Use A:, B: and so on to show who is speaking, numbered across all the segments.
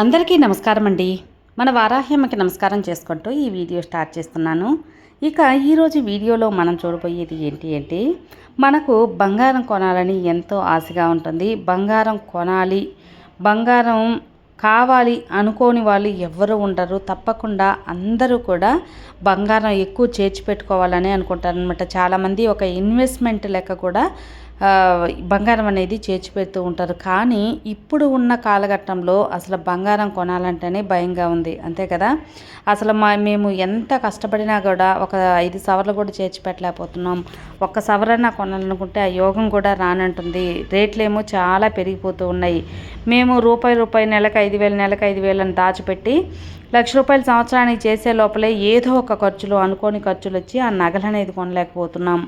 A: అందరికీ నమస్కారం అండి. మన వారాహ్యమ్మకి నమస్కారం చేసుకుంటూ ఈ వీడియో స్టార్ట్ చేస్తున్నాను. ఇక ఈరోజు వీడియోలో మనం చూడబోయేది ఏంటి అంటే మనకు బంగారం కొనాలని ఎంతో ఆశగా ఉంటుంది. బంగారం కొనాలి బంగారం కావాలి అనుకోని వాళ్ళు ఎవ్వరు ఉండరు. తప్పకుండా అందరూ కూడా బంగారం ఎక్కువ చేర్చి పెట్టుకోవాలని చాలామంది ఒక ఇన్వెస్ట్మెంట్ లెక్క కూడా బంగారం అనేది చేర్చి పెడుతూ ఉంటారు. కానీ ఇప్పుడు ఉన్న కాలఘట్టంలో అసలు బంగారం కొనాలంటేనే భయంగా ఉంది. అంతే కదా? అసలు మా మేము ఎంత కష్టపడినా కూడా ఒక ఐదు సవర్లు కూడా చేర్చి పెట్టలేకపోతున్నాం. ఒక్క సవరన్నా కొనాలనుకుంటే ఆ యోగం కూడా రానంటుంది. రేట్లేమో చాలా పెరిగిపోతూ ఉన్నాయి. మేము రూపాయి రూపాయి నెలకు ఐదు వేలు నెలకు ఐదు వేలు అని దాచిపెట్టి లక్ష రూపాయలు సంవత్సరానికి చేసే లోపలే ఏదో ఒక ఖర్చులు అనుకోని ఖర్చులు వచ్చి ఆ నగలు అనేది కొనలేకపోతున్నాం.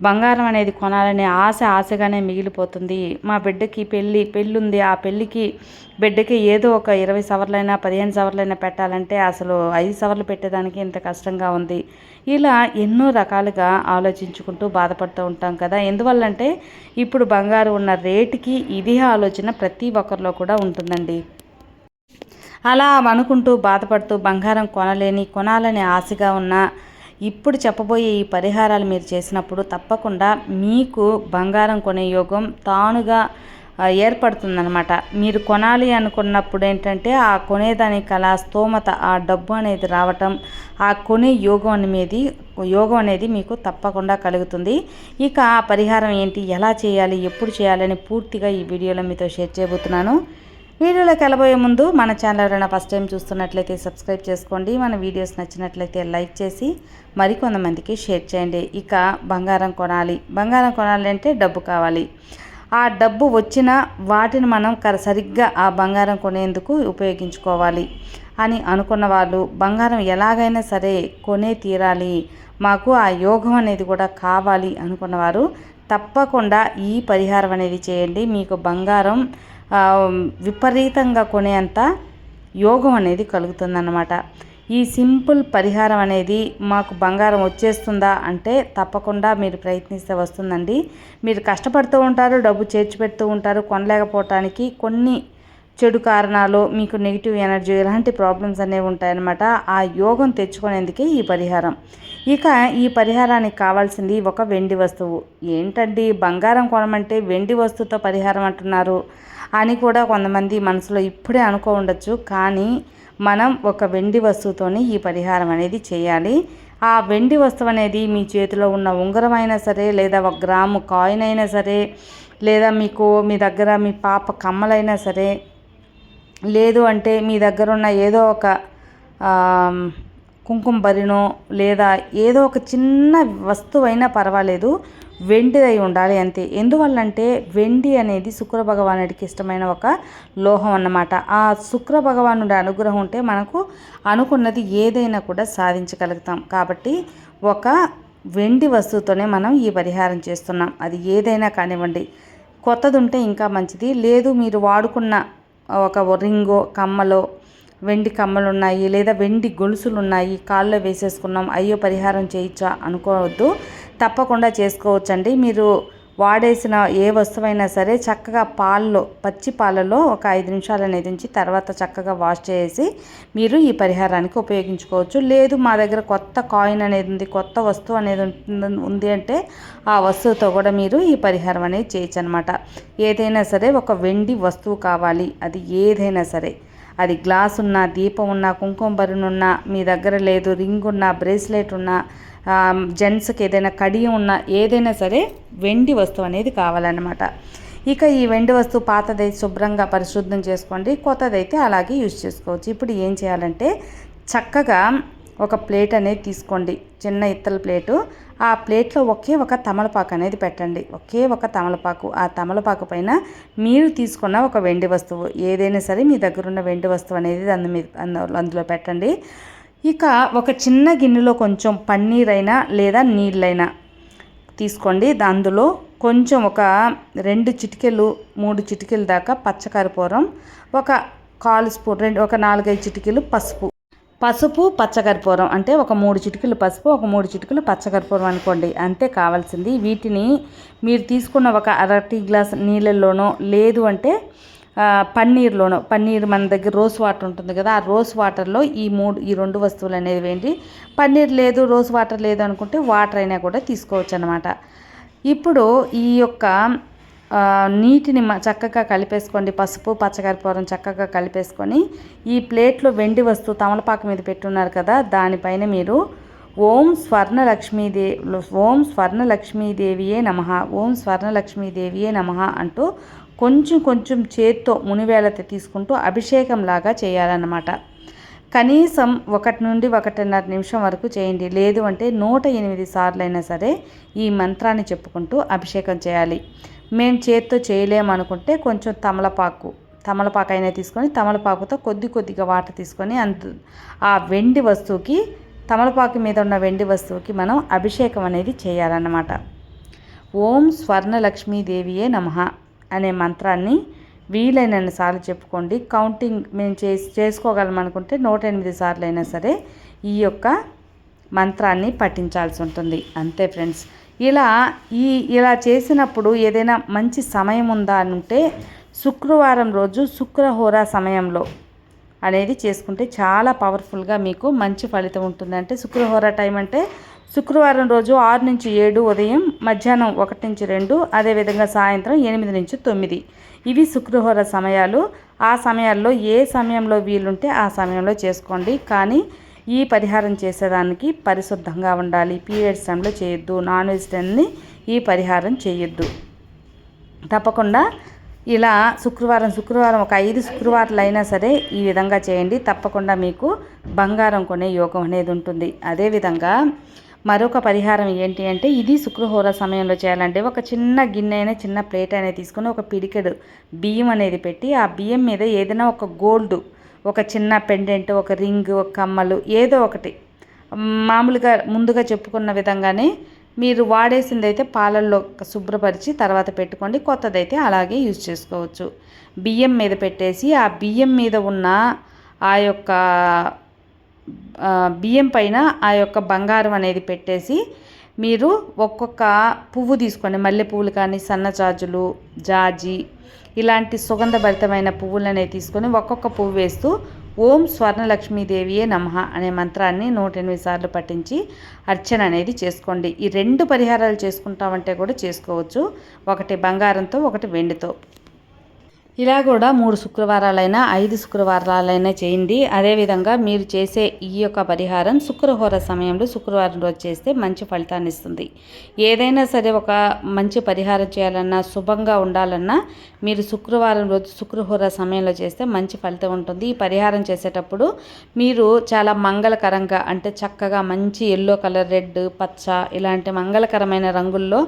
A: బంగారం అనేది కొనాలనే ఆశ ఆశగానే మిగిలిపోతుంది. మా బిడ్డకి పెళ్ళి పెళ్ళి ఉంది ఆ పెళ్ళికి బిడ్డకి ఏదో ఒక ఇరవై సవర్లైనా పదిహేను సవర్లైనా పెట్టాలంటే అసలు ఐదు సవర్లు పెట్టేదానికి ఇంత కష్టంగా ఉంది. ఇలా ఎన్నో రకాలుగా ఆలోచించుకుంటూ బాధపడుతూ ఉంటాం కదా. ఎందువల్లంటే ఇప్పుడు బంగారు ఉన్న రేటుకి ఇదే ఆలోచన ప్రతి ఒక్కరిలో కూడా ఉంటుందండి. అలా అనుకుంటూ బాధపడుతూ బంగారం కొనలేని కొనాలని ఆశగా ఉన్న ఇప్పుడు చెప్పబోయే ఈ పరిహారాలు మీరు చేసినప్పుడు తప్పకుండా మీకు బంగారం కొనే యోగం తానుగా ఏర్పడుతుందనమాట ఏర్పడుతుందన్నమాట. మీరు కొనాలి అనుకున్నప్పుడు ఏంటంటే ఆ కొనేదానికి కళ స్తోమత ఆ డబ్బు అనేది రావటం ఆ కొనే యోగం అనేది యోగం అనేది మీకు తప్పకుండా కలుగుతుంది. ఇక ఆ పరిహారం ఏంటి ఎలా చేయాలి ఎప్పుడు చేయాలని పూర్తిగా ఈ వీడియోలో మీతో షేర్ చేయబోతున్నాను. వీడియోలోకి వెళ్ళబోయే ముందు మన ఛానల్ ఎవరైనా ఫస్ట్ టైం చూస్తున్నట్లయితే సబ్స్క్రైబ్ చేసుకోండి. మన వీడియోస్ నచ్చినట్లయితే లైక్ చేసి మరికొంతమందికి షేర్ చేయండి. ఇక బంగారం కొనాలి. బంగారం కొనాలి అంటే డబ్బు కావాలి. ఆ డబ్బు వచ్చిన వాటిని మనం కర సరిగ్గా ఆ బంగారం కొనేందుకు ఉపయోగించుకోవాలి అని అనుకున్న వాళ్ళు బంగారం ఎలాగైనా సరే కొనే తీరాలి. మాకు ఆ యోగం అనేది కూడా కావాలి అనుకున్నవారు తప్పకుండా ఈ పరిహారం అనేది చేయండి. మీకు బంగారం విపరీతంగా కొనేంత యోగం అనేది కలుగుతుందన్నమాట. ఈ సింపుల్ పరిహారం అనేది మాకు బంగారం వచ్చేస్తుందా అంటే తప్పకుండా మీరు ప్రయత్నిస్తే వస్తుందండి. మీరు కష్టపడుతూ ఉంటారు డబ్బు చేర్చి పెడుతూ ఉంటారు కొనలేకపోవటానికి కొన్ని చెడు కారణాలు మీకు నెగిటివ్ ఎనర్జీ ఇలాంటి ప్రాబ్లమ్స్ అనేవి ఉంటాయన్నమాట. ఆ యోగం తెచ్చుకునేందుకే ఈ పరిహారం. ఇక ఈ పరిహారానికి కావాల్సింది ఒక వెండి వస్తువు. ఏంటండి? బంగారం కొనమంటే వెండి వస్తువుతో పరిహారం అంటున్నారు. అని కూడా కొంతమంది మనసులో ఇప్పుడే అనుకో ఉండొచ్చు. కానీ మనం ఒక వెండి వస్తువుతోని ఈ పరిహారం అనేది చేయాలి. ఆ వెండి వస్తువు అనేది మీ చేతిలో ఉన్న ఉంగరం అయినా సరే లేదా ఒక గ్రాము కాయిన్ అయినా సరే లేదా మీకు మీ దగ్గర మీ పాప కమ్మలైనా సరే లేదు అంటే మీ దగ్గర ఉన్న ఏదో ఒక కుంకుమ బరినో లేదా ఏదో ఒక చిన్న వస్తువైనా పర్వాలేదు. వెండిదై ఉండాలి అంతే. ఎందువల్లంటే వెండి అనేది శుక్ర భగవానుడికి ఇష్టమైన ఒక లోహం అన్నమాట. ఆ శుక్ర భగవానుడి అనుగ్రహం ఉంటే మనకు అనుకున్నది ఏదైనా కూడా సాధించగలుగుతాం. కాబట్టి ఒక వెండి వస్తువుతోనే మనం ఈ పరిహారం చేస్తున్నాం. అది ఏదైనా కానివ్వండి. కొత్తది ఉంటే ఇంకా మంచిది. లేదు మీరు వాడుకున్న ఒక రింగో కమ్మలో వెండి కమ్మలు ఉన్నాయి లేదా వెండి గొలుసులు ఉన్నాయి కాళ్ళలో వేసేసుకున్నాం అయ్యో పరిహారం చేయొచ్చా అనుకోవద్దు. తప్పకుండా చేసుకోవచ్చండి. మీరు వాడేసిన ఏ వస్తువైనా సరే చక్కగా పాల్లో పచ్చి పాలలో ఒక ఐదు నిమిషాలు అనేది ఉంచి తర్వాత చక్కగా వాష్ చేసి మీరు ఈ పరిహారానికి ఉపయోగించుకోవచ్చు. లేదు మా దగ్గర కొత్త కాయిన్ అనేది ఉంది కొత్త వస్తువు అనేది ఉంది అంటే ఆ వస్తువుతో కూడా మీరు ఈ పరిహారం అనేది చేయొచ్చు అనమాట ఏదైనా సరే ఒక వెండి వస్తువు కావాలి అది ఏదైనా సరే. అది గ్లాస్ ఉన్నా దీపం ఉన్నా కుంకుమ బరును ఉన్నా మీ దగ్గర లేదు రింగ్ ఉన్నా బ్రేస్లెట్ ఉన్నా జెంట్స్కి ఏదైనా కడియం ఉన్న ఏదైనా సరే వెండి వస్తువు అనేది కావాలన్నమాట. ఇక ఈ వెండి వస్తువు పాతదైతే శుభ్రంగా పరిశుద్ధం చేసుకోండి కొత్తదైతే అలాగే యూజ్ చేసుకోవచ్చు. ఇప్పుడు ఏం చేయాలంటే చక్కగా ఒక ప్లేట్ అనేది తీసుకోండి చిన్న ఇత్తల ప్లేటు. ఆ ప్లేట్లో ఒకే ఒక తమలపాకు అనేది పెట్టండి ఒకే ఒక తమలపాకు. ఆ తమలపాకు పైన మీరు తీసుకున్న ఒక వెండి వస్తువు ఏదైనా సరే మీ దగ్గర ఉన్న వెండి వస్తువు అనేది అందు మీద అందు- అందులో పెట్టండి. ఇక ఒక చిన్న గిన్నెలో కొంచెం పన్నీర్ అయినా లేదా నీళ్ళైనా తీసుకోండి. అందులో కొంచెం ఒక రెండు చిటికెలు మూడు చిటికెలు దాకా పచ్చకర్పూరం ఒక కాలు స్పూన్ రెండు ఒక నాలుగైదు చిటికెలు పసుపు. పసుపు పచ్చకర్పూరం అంటే ఒక మూడు చిటికలు పసుపు ఒక మూడు చిటికలు పచ్చకర్పూరం అనుకోండి. అంతే కావాల్సింది. వీటిని మీరు తీసుకున్న ఒక అర టీ గ్లాస్ నీళ్ళల్లోనో లేదు అంటే పన్నీర్లోనో పన్నీర్ మన దగ్గర రోస్ వాటర్ ఉంటుంది కదా ఆ రోస్ వాటర్లో ఈ మూడు ఈ రెండు వస్తువులు అనేవి ఏంటి? పన్నీర్ లేదు రోస్ వాటర్ లేదు అనుకుంటే వాటర్ అయినా కూడా తీసుకోవచ్చు అనమాట ఇప్పుడు ఈ యొక్క నీటిని మ- చక్కగా కలిపేసుకోండి పసుపు పచ్చకర్పూరం చక్కగా కలిపేసుకొని ఈ ప్లేట్లో వెండి వస్తువు తమలపాకు మీద పెట్టున్నారు కదా దానిపైన మీరు ఓం స్వర్ణలక్ష్మీదే ఓం స్వర్ణలక్ష్మీదేవియే నమ ఓం స్వర్ణలక్ష్మీదేవియే నమ అంటూ కొంచెం కొంచెం చేత్తో మునివేలతో తీసుకుంటూ అభిషేకం లాగా చేయాలన్నమాట. కనీసం ఒకటి నుండి ఒకటిన్నర నిమిషం వరకు చేయండి. లేదు అంటే నూట ఎనిమిది సార్లు అయినా సరే ఈ మంత్రాన్ని చెప్పుకుంటూ అభిషేకం చేయాలి. మేము చేత్తో చేయలేమనుకుంటే కొంచెం తమలపాకు తమలపాకు అయినా తీసుకొని తమలపాకుతో కొద్ది కొద్దిగా వాటర్ తీసుకొని అంత ఆ వెండి వస్తువుకి తమలపాకు మీద ఉన్న వెండి వస్తువుకి మనం అభిషేకం అనేది చేయాలన్నమాట. ఓం స్వర్ణలక్ష్మీదేవియే నమః. అనే మంత్రాన్ని వీలైనన్ని సార్లు చెప్పుకోండి. కౌంటింగ్ మేము చేసి చేసుకోగలం అనుకుంటే నూట ఎనిమిది సార్లు అయినా సరే ఈ యొక్క మంత్రాన్ని పఠించాల్సి ఉంటుంది. అంతే ఫ్రెండ్స్. ఇలా ఈ ఇలా చేసినప్పుడు ఏదైనా మంచి సమయం ఉందా అని ఉంటే శుక్రవారం రోజు శుక్రహోర సమయంలో అనేది చేసుకుంటే చాలా పవర్ఫుల్గా మీకు మంచి ఫలితం ఉంటుంది అంటే శుక్రహోర టైం అంటే శుక్రవారం రోజు ఆరు నుంచి ఏడు ఉదయం మధ్యాహ్నం ఒకటి నుంచి రెండు అదేవిధంగా సాయంత్రం ఎనిమిది నుంచి తొమ్మిది. ఇవి శుక్రహోర సమయాలు. ఆ సమయాల్లో ఏ సమయంలో వీలుంటే ఆ సమయంలో చేసుకోండి. కానీ ఈ పరిహారం చేసేదానికి పరిశుద్ధంగా ఉండాలి. పీరియడ్స్ టైంలో చేయొద్దు. నాన్ వెజ్ టైంని ఈ పరిహారం చేయొద్దు. తప్పకుండా ఇలా శుక్రవారం శుక్రవారం ఒక ఐదు శుక్రవారాలు అయినా సరే ఈ విధంగా చేయండి. తప్పకుండా మీకు బంగారం కొనే యోగం అనేది ఉంటుంది. అదేవిధంగా మరొక పరిహారం ఏంటి అంటే ఇది శుక్రహోర సమయంలో చేయాలంటే ఒక చిన్న గిన్నె అయినా చిన్న ప్లేట్ అనేది తీసుకొని ఒక పిడికెడు బియ్యం అనేది పెట్టి ఆ బియ్యం మీద ఏదైనా ఒక గోల్డ్ ఒక చిన్న పెండెంట్ ఒక రింగ్ ఒక కమ్మలు ఏదో ఒకటి. మామూలుగా ముందుగా చెప్పుకున్న విధంగానే మీరు వాడేసింది అయితే పాలల్లో శుభ్రపరిచి తర్వాత పెట్టుకోండి. కొత్తదైతే అలాగే యూజ్ చేసుకోవచ్చు. బియ్యం మీద పెట్టేసి ఆ బియ్యం మీద ఉన్న ఆ యొక్క బియ్యం పైన ఆ యొక్క బంగారం అనేది పెట్టేసి మీరు ఒక్కొక్క పువ్వు తీసుకోండి. మల్లె పువ్వులు కానీ సన్నజాజులు జాజి ఇలాంటి సుగంధభరితమైన పువ్వులనే తీసుకొని ఒక్కొక్క పువ్వు వేస్తూ ఓం స్వర్ణలక్ష్మీదేవియే నమ అనే మంత్రాన్ని నూట ఎనిమిది సార్లు పఠించి అర్చన అనేది చేసుకోండి. ఈ రెండు పరిహారాలు చేసుకుంటామంటే కూడా చేసుకోవచ్చు. ఒకటి బంగారంతో ఒకటి వెండితో. ఇలా కూడా మూడు శుక్రవారాలైనా ఐదు శుక్రవారాలైనా చేయండి. అదేవిధంగా మీరు చేసే ఈ యొక్క పరిహారం శుక్రహోర సమయంలో శుక్రవారం రోజు చేస్తే మంచి ఫలితాన్ని ఇస్తుంది. ఏదైనా సరే ఒక మంచి పరిహారం చేయాలన్నా శుభంగా ఉండాలన్నా మీరు శుక్రవారం రోజు శుక్రహోర సమయంలో చేస్తే మంచి ఫలితం ఉంటుంది. ఈ పరిహారం చేసేటప్పుడు మీరు చాలా మంగళకరంగా అంటే చక్కగా మంచి ఎల్లో కలర్ రెడ్ పచ్చ ఇలాంటి మంగళకరమైన రంగుల్లో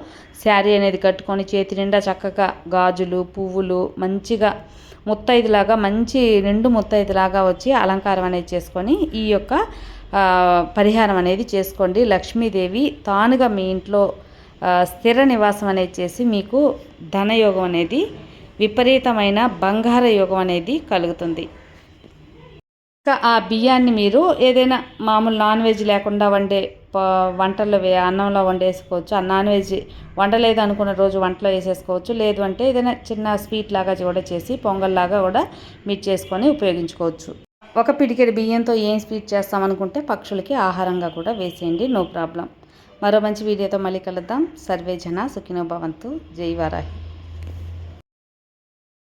A: శారీ అనేది కట్టుకొని చేతి నిండా చక్కగా గాజులు పువ్వులు మంచి మంచిగా ముత్తైదులాగా మంచి నిండు ముత్తైదులాగా వచ్చి అలంకారం అనేది చేసుకొని ఈ యొక్క పరిహారం అనేది చేసుకోండి. లక్ష్మీదేవి తానుగా మీ ఇంట్లో స్థిర నివాసం అనేది చేసి మీకు ధనయోగం అనేది విపరీతమైన బంగార యోగం అనేది కలుగుతుంది. ఇంకా ఆ బియ్యాన్ని మీరు ఏదైనా మామూలు నాన్ వెజ్ లేకుండా వండే వంటల్లో వే అన్నంలో వండేసుకోవచ్చు. ఆ నాన్ వెజ్ వండలేదు అనుకున్న రోజు వంటలో వేసేసుకోవచ్చు. లేదు అంటే ఏదైనా చిన్న స్వీట్ లాగా కూడా చేసి పొంగల్ లాగా కూడా మిక్స్ చేసుకొని ఉపయోగించుకోవచ్చు. ఒక పిడికెడు బియ్యంతో ఏం స్వీట్ చేస్తామనుకుంటే పక్షులకి ఆహారంగా కూడా వేసేయండి. No problem. మరో మంచి వీడియోతో మళ్ళీ కలుద్దాం. సర్వే జన సుఖినో భవంతు. జై వారాహి.